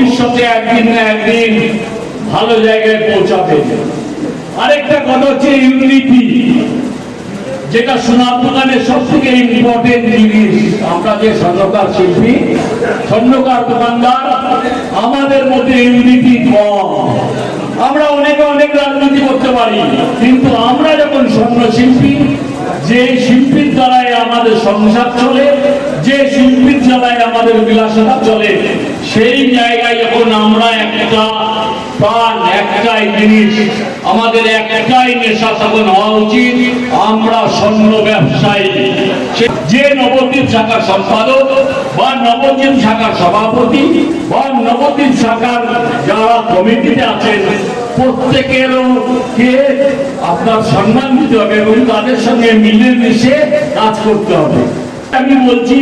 ভবিষ্যতে একদিন না একদিন ভালো জায়গায় পৌঁছাবে। আরেকটা কথা হচ্ছে ইউনিটি যেটা সোনার দোকানের সব থেকে ইম্পর্টেন্ট জিনিস। আমরা যে স্বর্ণকার শিল্পী স্বর্ণকার দোকানদার, আমাদের মধ্যে ইউনিটি কম। আমরা অনেকে অনেক রাজনীতি করতে পারি, কিন্তু আমরা যখন স্বর্ণ শিল্পী, যে শিল্পীর দ্বারাই আমাদের সংসার চলে, যে শিল্পীর দ্বারাই আমাদের বিলাসিতা চলে সেই জায়গায় যখন আমরা একটা প্রাণ একটাই জিনিস, আমাদের একটাই নেশা তখন হওয়া উচিত, আমরা স্বর্ণ ব্যবসায়ী। যে নবদ্বীপ শাখার সম্পাদক বা নবদ্বীপ শাখার সভাপতি বা নবদ্বীপ শাখার যারা কমিটিতে আছেন, প্রত্যেকেরও কে আপনার সম্মান দিতে হবে এবং তাদের সঙ্গে মিলে মিশে কাজ করতে হবে। আমি বলছি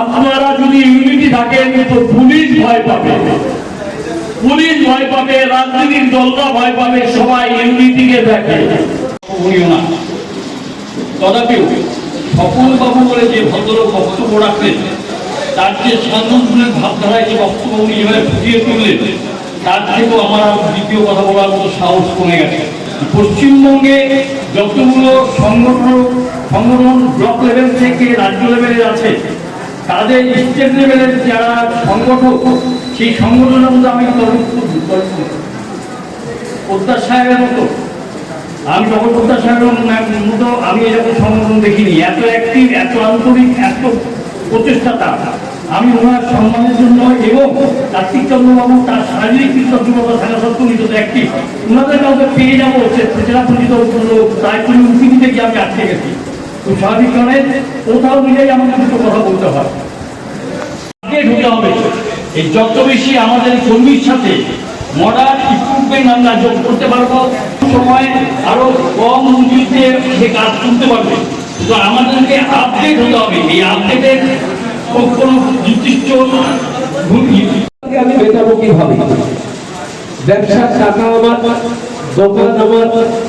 আপনারা যদি ইউনিটি থাকেন, তো পুলিশ ভয় পাবে। পুলিশ ভয় পাবে, রাজনীতির দলরা ভয় পাবে, সবাই ইউনিটিকে দেখে। না। তথাপিও বাবু বলে যে ভদ্রলোক বক্তব্য রাখলেন, তার যে সান্দনের ভাবধারায় যে বক্তব্য উনি যেভাবে ফুটিয়ে তুললেন, তার থেকেও আমার দ্বিতীয় কথা বলার মতো সাহস কমে গেছে। পশ্চিমবঙ্গে যতগুলো সংগঠন সংগঠন ব্লক লেভেল থেকে রাজ্য লেভেলে আছে তাদের স্টেট লেভেলের যারা সংগঠক, সেই সংগঠনের মধ্যে আমি পোদ্দার সাহেবের মতো। আমি তখন পোদ্দার সাহেবের মতো আমি এরকম সংগঠন দেখিনি। এত অ্যাক্টিভ এত আন্তরিক, এত প্রচেষ্টাটা আমি ওনার সম্মানের জন্য এবং কার্তিক চন্দ্রবাবু তার শারীরিক কৃতজ্ঞতা থাকা সত্ত্বেও তো অ্যাক্টিভ ওনাদের কাউকে পেয়ে যাব, সে জেলা পরিচিত উঠি দিতে গিয়ে আমি আটকে গেছি। তো কোথাও মিলেই আমাকে দুটো কথা বলতে হয়। হতে হবে। এই যত বেশি আমাদের কর্মীর সাথে মডার্ন ইকুইপমেন্ট আমরা যোগ করতে পারব, সময় আরও কম মজুরিতে সে কাজ করতে পারবে। তো আমাদেরকে আপডেট হতে হবে। এই আপডেটের কোনো নির্দিষ্ট আমি মেটাবো কীভাবে। ব্যবসার টাকা আমার দোকান আমার,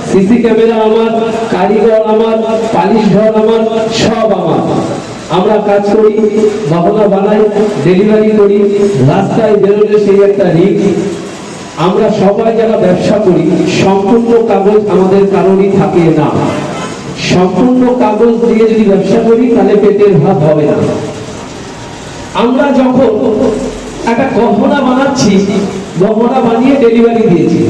সিসি ক্যামেরা আমার, কারিগর আমার, পালিশ ঘর আমার, সব আমার। আমরা কাজ করি গহনা বানাই ডেলিভারি করি, রাস্তায় বেরোলে সেই একটা রিস্ক আমরা সবাই যারা ব্যবসা করি, সম্পূর্ণ কাগজ আমাদের কারোরই থাকে না। সম্পূর্ণ কাগজ দিয়ে যদি ব্যবসা করি, তাহলে পেটের ভাত হবে না। আমরা যখন একটা গহনা বানাচ্ছি, গহনা বানিয়ে ডেলিভারি দিয়েছি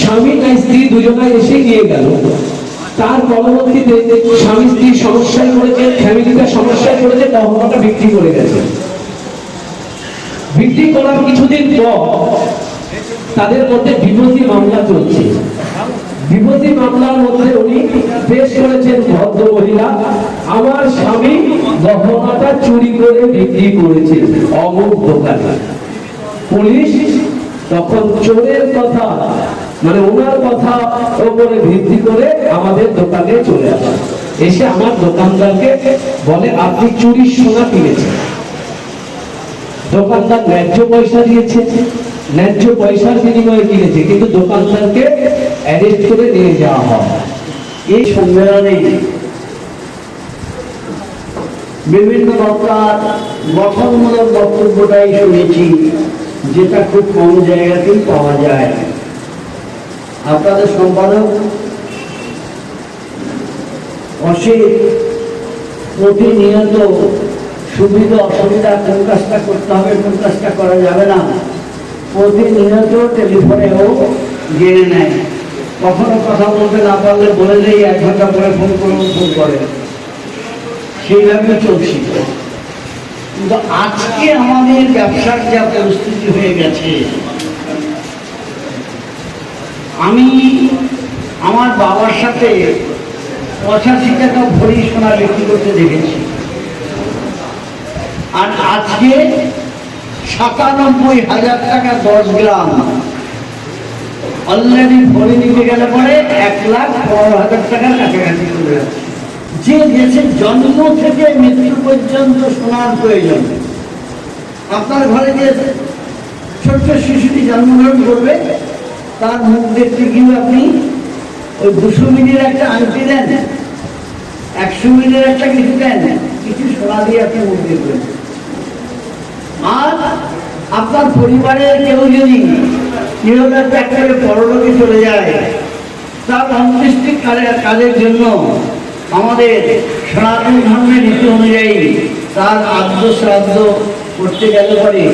স্বামী না স্ত্রী দুজনাই এসে নিয়ে গেল। তার পরবর্তীতে স্বামী স্ত্রী সমস্যায় পড়েছে ফ্যামিলিটা সমস্যায় পড়েছে গহনাটা বিক্রি করে গেছে। বিক্রি করার কিছুদিন পর তাদের মধ্যে বিভূতি মামলা চলছে। বিভূতি মামলার মধ্যে উনি পেশ করেছেন ভদ্র মহিলা আমার স্বামী গহনাটা চুরি করে বিক্রি করেছে অমুক দোকানে। পুলিশ তখন চোরের কথা মানে ওনার কথা ওপরে ভিত্তি করে আমাদের দোকানে চলে আসে। এসে আমার দোকানদারকে বলে, আপনি চুরি সোনা কিনেছেন। দোকানদার ন্যায্য পয়সা দিয়েছে, ন্যায্য পয়সার বিনিময়ে কিনেছে, কিন্তু দোকানদারকে অ্যারেস্ট করে নিয়ে যাওয়া হয়। এই সম্মেলনে বিভিন্ন বক্তার গঠনমূলক বক্তব্যটাই শুনেছি, যেটা খুব কম জায়গাতেই পাওয়া যায়। আপনাদের সম্পাদক অসিত প্রতিনিয়ত সুবিধা অসুবিধা কোন কাজটা করতে হবে, কোন কাজটা করা যাবে না। প্রতিনিয়ত টেলিফোনেও জেনে নেয়। কখনো কথা বলতে না পারলে বলে দেই, এক ঘণ্টা পরে ফোন করুন, ফোন করে সেইভাবে চলছি। কিন্তু আজকে আমাদের ব্যবসার যা পরিস্থিতি হয়ে গেছে আমি আমার বাবার সাথে পঁচাশি টাকা ভরি সোনা বিক্রি করতে দেখেছি। আর আজকে সাতানব্বই হাজার টাকা দশ গ্রাম। অলরেডি ভরে নিতে গেলে পরে এক লাখ পনেরো হাজার টাকার কাছাকাছি চলে যে দেশে জন্ম থেকে মৃত্যু পর্যন্ত সোনার প্রয়োজন। আপনার ঘরে যে ছোট্ট শিশুটি জন্মগ্রহণ করবে তার মুখ দেখতে গিয়ে আপনি ওই দুশো মিনিট একটা আংটি দেন, একশো মিনিট একটা কিছু দেন, কিছু সোনা দিয়ে আপনি মুখ দেখবেন আর আপনার পরিবারের কেউ যদি নিরোধের চাকরি পরলোকে চলে যায়, তার অন্ত্যেষ্টিক কাজে- কাজের জন্য আমাদের সনাতন ধর্মের রীতি অনুযায়ী তার আদ্য শ্রাদ্ধ করতে গেলে পরে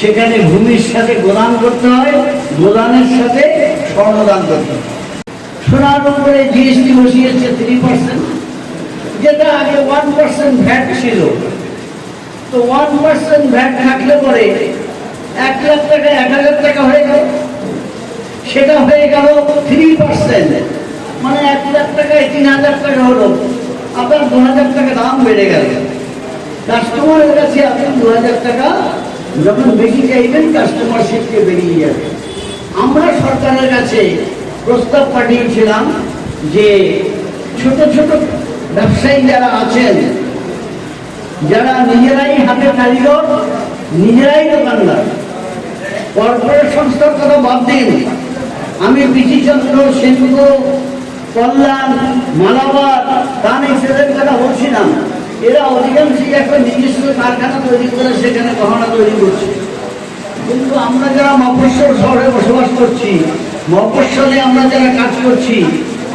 সেখানে ভূমির সাথে গোদান করতে হয় গোদানের সাথে স্বর্ণদান করতে হয়। সোনার উপরে জিএসটি বসিয়েছে থ্রি পার্সেন্ট যেটা আগে ওয়ান পার্সেন্ট ভ্যাট ছিল। তো ওয়ান পার্সেন্ট ভ্যাট থাকলে পরে এক লাখ টাকা, এক হাজার টাকা হয়ে গেল। সেটা হয়ে গেল থ্রি পার্সেন্ট মানে এক লাখ টাকায় তিন হাজার টাকা হলো। আপনার দু হাজার টাকা দাম বেড়ে গেল। কাস্টমারের কাছে আপনি দু হাজার টাকা যখন বেশি চাইবেন কাস্টমার শিখতে বেরিয়ে যাবে। আমরা সরকারের কাছে প্রস্তাব পাঠিয়েছিলাম যে ছোট ছোট ব্যবসায়ী যারা আছেন, যারা নিজেরাই হাতে কারিগর, নিজেরাই দোকানদার কর্পোরেট সংস্থার কথা বাদ দিন। আমি বিচিচন্দ্র সেনগুপ্ত কল্যাণ মালাবাদ দান এক্সেলের কথা বলছিলাম। এরা অধিকাংশই একটা নিজস্ব কারখানা তৈরি করে সেখানে গহনা তৈরি করছে। কিন্তু আমরা যারা মফস্বল শহরে বসবাস করছি, মফস্বলে আমরা যারা কাজ করছি,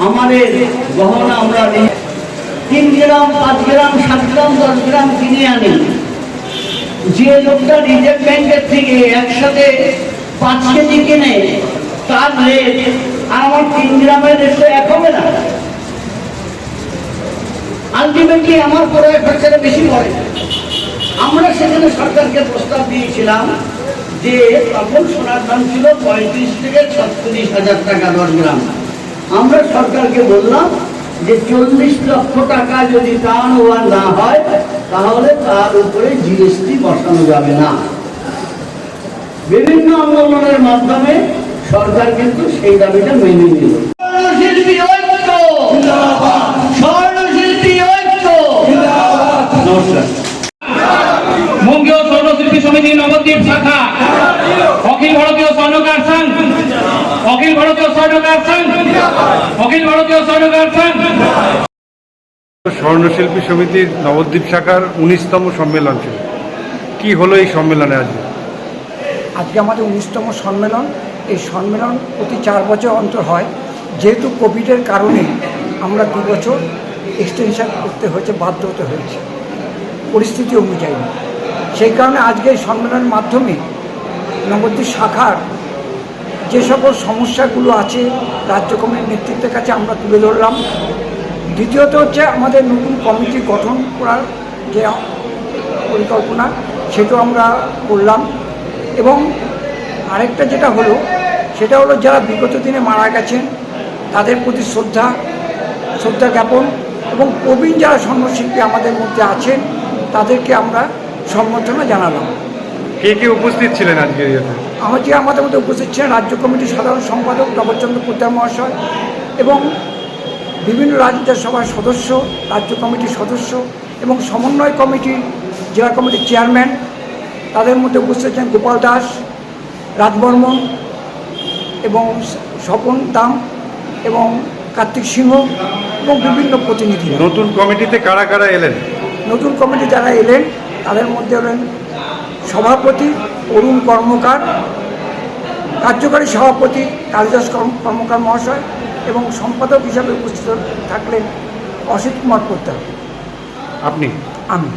আমাদের গহনা আমরা তিন গ্রাম, পাঁচ গ্রাম, সাত গ্রাম, দশ গ্রাম কিনে আনি। যে লোকটা রিজার্ভ ব্যাংকের থেকে একসাথে পাঁচ কেজি কিনে, তার রেট আর আমার তিন গ্রামের রেট তো এক হবে না আলটিমেটলি আমার পরে খরচাটা বেশি পড়ে। আমরা সেখানে সরকারকে প্রস্তাব দিয়েছিলাম যে তখন সোনার দাম ছিল পঁয়ত্রিশ থেকে ছত্রিশ হাজার টাকা দশ গ্রাম। আমরা সরকারকে বললাম যে চল্লিশ লক্ষ টাকা যদি টার্ন ওভার না হয় তাহলে তার উপরে জিএসটি বসানো যাবে না। বিভিন্ন আন্দোলনের মাধ্যমে সরকার কিন্তু সেই দাবিটা মেনে নিল স্বর্ণশিল্পী ঐক্য স্বর্ণশিল্পী ঐক্য নমস্কার বঙ্গীয় স্বর্ণশিল্পী সমিতি নবদ্বীপ শাখা। অখিল ভারতীয় স্বর্ণকার সংঘ অখিল ভারতীয় স্বর্ণকার সংঘ অখিল ভারতীয় স্বর্ণকার সংঘ স্বর্ণশিল্পী সমিতির নবদ্বীপ শাখার উনিশতম সম্মেলন ছিল। কি হলো এই সম্মেলনে আজকে আজকে আমাদের উনিশতম সম্মেলন। এই সম্মেলন প্রতি চার বছর অন্তর হয়। যেহেতু কোভিডের কারণে আমরা দু বছর এক্সটেনশন করতে হয়েছে বাধ্য হতে হয়েছে। পরিস্থিতি অনুযায়ী। সেই কারণে আজকে এই সম্মেলনের মাধ্যমে নবদ্বীপ শাখার যে সকল সমস্যাগুলো আছে, রাজ্য কমিটির নেতৃত্বের কাছে আমরা তুলে ধরলাম। দ্বিতীয়ত হচ্ছে আমাদের নতুন কমিটি গঠন করার যে পরিকল্পনা, সেটাও আমরা করলাম। এবং আরেকটা যেটা হলো, সেটা হলো যারা বিগত দিনে মারা গেছেন, তাদের প্রতি শ্রদ্ধা শ্রদ্ধা জ্ঞাপন এবং প্রবীণ যারা স্বর্ণশিল্পী আমাদের মধ্যে আছেন তাদেরকে আমরা সম্বর্ধনা জানালাম। কে কে উপস্থিত ছিলেন আজকে আমার যে আমাদের মধ্যে উপস্থিত ছিলেন রাজ্য কমিটির সাধারণ সম্পাদক নবচন্দ্র পোদ্দার মহাশয় এবং বিভিন্ন রাজ্য সভার সদস্য রাজ্য কমিটির সদস্য এবং সমন্বয় কমিটির জেলা কমিটির চেয়ারম্যান তাদের মধ্যে উপস্থিত ছিলেন গোপাল দাস রাজবর্মন এবং স্বপন দাম এবং কার্তিক সিংহ এবং বিভিন্ন প্রতিনিধি নতুন কমিটিতে কারা কারা এলেন? নতুন কমিটি যারা এলেন তাদের মধ্যে হলেন সভাপতি অরুণ কর্মকার কার্যকারী সভাপতি কালিদাস কর্ম- কর্মকার মহাশয় এবং সম্পাদক হিসাবে উপস্থিত থাকলেন অসিত কুমার পোদ্দার। আপনি? আমি।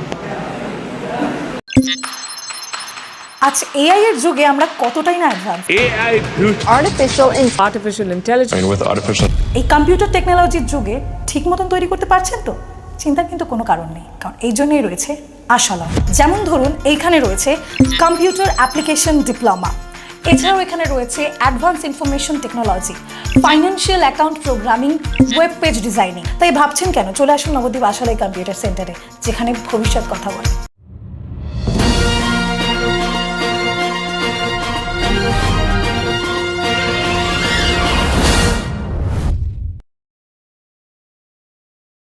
আজ এআই এর যুগে আমরা কতটাই না advance artificial in- artificial intelligence. with artificial এই কম্পিউটার টেকনোলজির যুগে ঠিক মতন তৈরি করতে পারছেন তো? চিন্তার কিন্তু কোনো কারণ নেই, কারণ এই জন্যই রয়েছে আশালম যেমন ধরুন, এইখানে রয়েছে কম্পিউটার অ্যাপ্লিকেশন ডিপ্লোমা এছাড়াও এখানে রয়েছে advance information technology financial account programming web page designing তাই ভাবছেন কেন? চলে আসুন নবদ্বীপ আশালয় কম্পিউটার সেন্টারে যেখানে ভবিষ্যৎ কথা বলে।